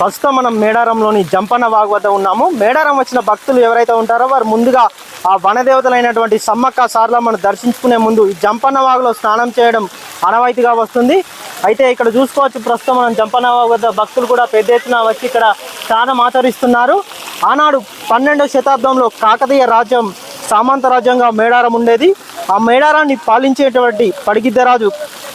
ప్రస్తుతం మనం మేడారంలోని జంపన్న వాగు వద్ద ఉన్నాము. మేడారం వచ్చిన భక్తులు ఎవరైతే ఉంటారో వారు ముందుగా ఆ వనదేవతలైనటువంటి సమ్మక్క సార్లమ్మను దర్శించుకునే ముందు ఈ జంపన్న వాగులో స్నానం చేయడం అనవాయితీగా వస్తుంది. అయితే ఇక్కడ చూసుకోవచ్చు ప్రస్తుతం మనం జంపన్న వాగు వద్ద భక్తులు కూడా పెద్ద ఎత్తున వచ్చి ఇక్కడ స్నానం ఆచరిస్తున్నారు. ఆనాడు పన్నెండవ శతాబ్దంలో కాకతీయ రాజ్యం సామంత రాజ్యంగా మేడారం ఉండేది. ఆ మేడారాన్ని పాలించేటువంటి పడిగిద్దరాజు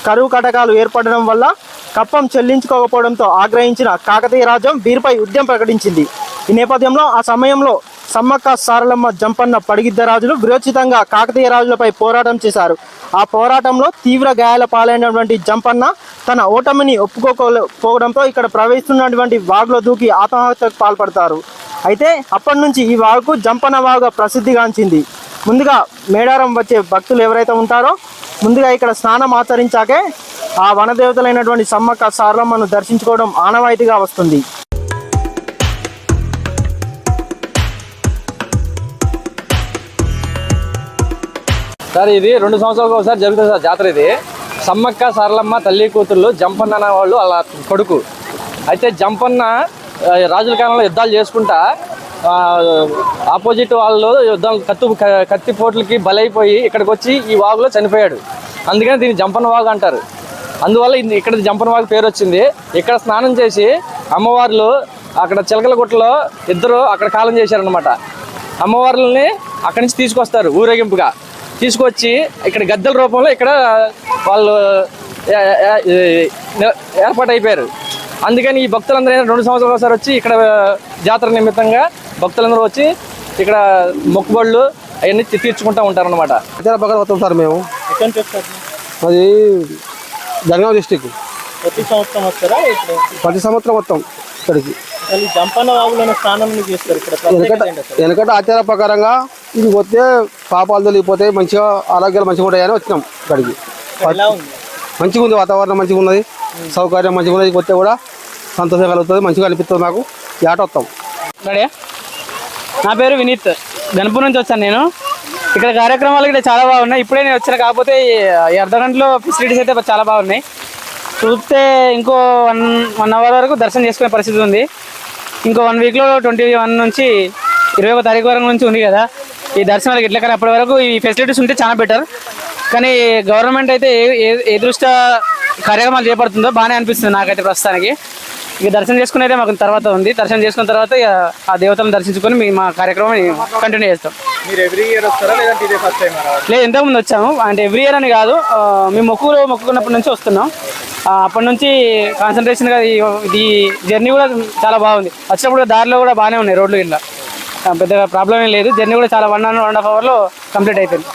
కరువు కటకాలు ఏర్పడడం వల్ల కప్పం చెల్లించుకోకపోవడంతో ఆగ్రహించిన కాకతీయ రాజ్యం వీరిపై ఉద్యమం ప్రకటించింది. ఈ నేపథ్యంలో ఆ సమయంలో సమ్మక్క సారలమ్మ జంపన్న పడిగిద్ద రాజులు విరోచితంగా కాకతీయ రాజులపై పోరాటం చేశారు. ఆ పోరాటంలో తీవ్ర గాయాల పాలైనటువంటి జంపన్న తన ఓటమిని ఒప్పుకోకపోవడంతో ఇక్కడ ప్రవేశిస్తున్నటువంటి వాగులో దూకి ఆత్మహత్యకు పాల్పడతారు. అయితే అప్పటి నుంచి ఈ వాగుకు జంపన్న వాగుగా ప్రసిద్ధిగాంచింది. ముందుగా మేడారం వచ్చే భక్తులు ఎవరైతే ఉంటారో ముందుగా ఇక్కడ స్నానం ఆచరించాకే ఆ వనదేవతలైనటువంటి సమ్మక్క సారలమ్మను దర్శించుకోవడం ఆనవాయితీగా వస్తుంది. సార్ ఇది రెండు సంవత్సరాలకు ఒకసారి జరుగుతుంది సార్ జాతర ఇది. సమ్మక్క సారలమ్మ తల్లి కూతుళ్ళు జంపన్న వాళ్ళు అలా కొడుకు. అయితే జంపన్న రాజుల కాలంలో యుద్ధాలు చేసుకుంటా ఆపోజిట్ వాళ్ళు యుద్ధం కత్తు క- కత్తి పోట్లకి బలైపోయి ఇక్కడికి వచ్చి ఈ వాగులో చనిపోయాడు. అందుకని దీన్ని జంపన్న వాగు అంటారు. అందువల్ల ఇది- ఇక్కడ జంపన్న వాగు పేరు వచ్చింది. ఇక్కడ స్నానం చేసి అమ్మవార్లు అక్కడ చిలకల గుట్టలో ఇద్దరు అక్కడ కాలం చేశారనమాట అమ్మవార్లని అక్కడి నుంచి తీసుకొస్తారు ఊరేగింపుగా. తీసుకొచ్చి ఇక్కడ గద్దెల రూపంలో ఇక్కడ వాళ్ళు ఏ- ఏ- ఏ- ఏర్పాటు అయిపోయారు అందుకని ఈ భక్తులందరూ రెండు సంవత్సరాల ఒకసారి వచ్చి ఇక్కడ జాతర నిమిత్తంగా భక్తులందరూ వచ్చి ఇక్కడ మొక్కుబళ్ళు అవన్నీ తీ- తీర్చుకుంటూ ఉంటారు అనమాట ఇతర పక్కన వస్తాం సార్ మేము. అది జనగాం డిస్టిక్. ప్రతి సంవత్సరం వస్తారా ఇప్పుడు? ప్రతి సంవత్సరం వస్తాం ఇక్కడికి. జంపన్న వాగులోనే స్నానం ఎందుకు చేస్తారు ఇక్కడ? వెనకట ఏంటి ఆచార ప్రకారంగా ఇది పోతే పాపాలు తొలిగిపోతాయి మంచిగా ఆరోగ్యాలు మంచిగా ఉంటాయని వచ్చినాం ఇక్కడికి. ఎలా ఉంది? మంచిగా ఉంది వాతావరణం మంచిగా ఉన్నది. సౌకర్యం మంచిగా ఉన్నది. పోతే కూడా సంతోషం కలుగుతుంది మంచిగా అనిపిస్తుంది మాకు. ఆట వస్తాం. నా పేరు వినీత్. గణపూర్ నుంచి వచ్చాను నేను. ఇక్కడ కార్యక్రమాలు కూడా చాలా బాగున్నాయి. ఇప్పుడే నేను వచ్చిన కాకపోతే ఈ ఫెసిలిటీస్ అయితే చాలా బాగున్నాయి. చూస్తే ఇంకో వన్ వన్ అవర్ వరకు దర్శనం చేసుకునే పరిస్థితి ఉంది. ఇంకో వన్ వీక్లో ట్వంటీ వన్ నుంచి ఇరవై ఒక తారీఖు వరకు నుంచి ఉంది కదా. ఈ దర్శనాలకు ఎట్లా కానీ అప్పటి వరకు ఈ ఫెసిలిటీస్ ఉంటే చాలా బెటర్ కానీ గవర్నమెంట్ అయితే ఏ ఏ- ఏ దృష్ట్యా కార్యక్రమాలు చేపడుతుందో బాగానే అనిపిస్తుంది నాకైతే ప్రస్తుతానికి. ఇక దర్శనం చేసుకునేదే మాకు తర్వాత ఉంది. దర్శనం చేసుకున్న తర్వాత ఇక ఆ దేవతలను దర్శించుకొని మీ మా కార్యక్రమం కంటిన్యూ చేస్తాం. మీరు ఎవ్రీ ఇయర్ వస్తారా లేదంటే ఇదే ఫస్ట్ టైం లేదు ఇంతకుముందు వచ్చాము. అంటే ఎవ్రీ ఇయర్ అని కాదు మేము మొక్కులు మొక్కుకున్నప్పటి నుంచి వస్తున్నాం. అప్పటి నుంచి కాన్సన్ట్రేషన్గా ఇది జర్నీ కూడా చాలా బాగుంది. వచ్చినప్పుడు దారిలో కూడా బాగానే ఉన్నాయి రోడ్లు ఇట్లా పెద్దగా ప్రాబ్లం ఏం లేదు. జర్నీ కూడా చాలా వన్ అండ్ వన్ హాఫ్ అవర్లో కంప్లీట్ అయిపోయింది.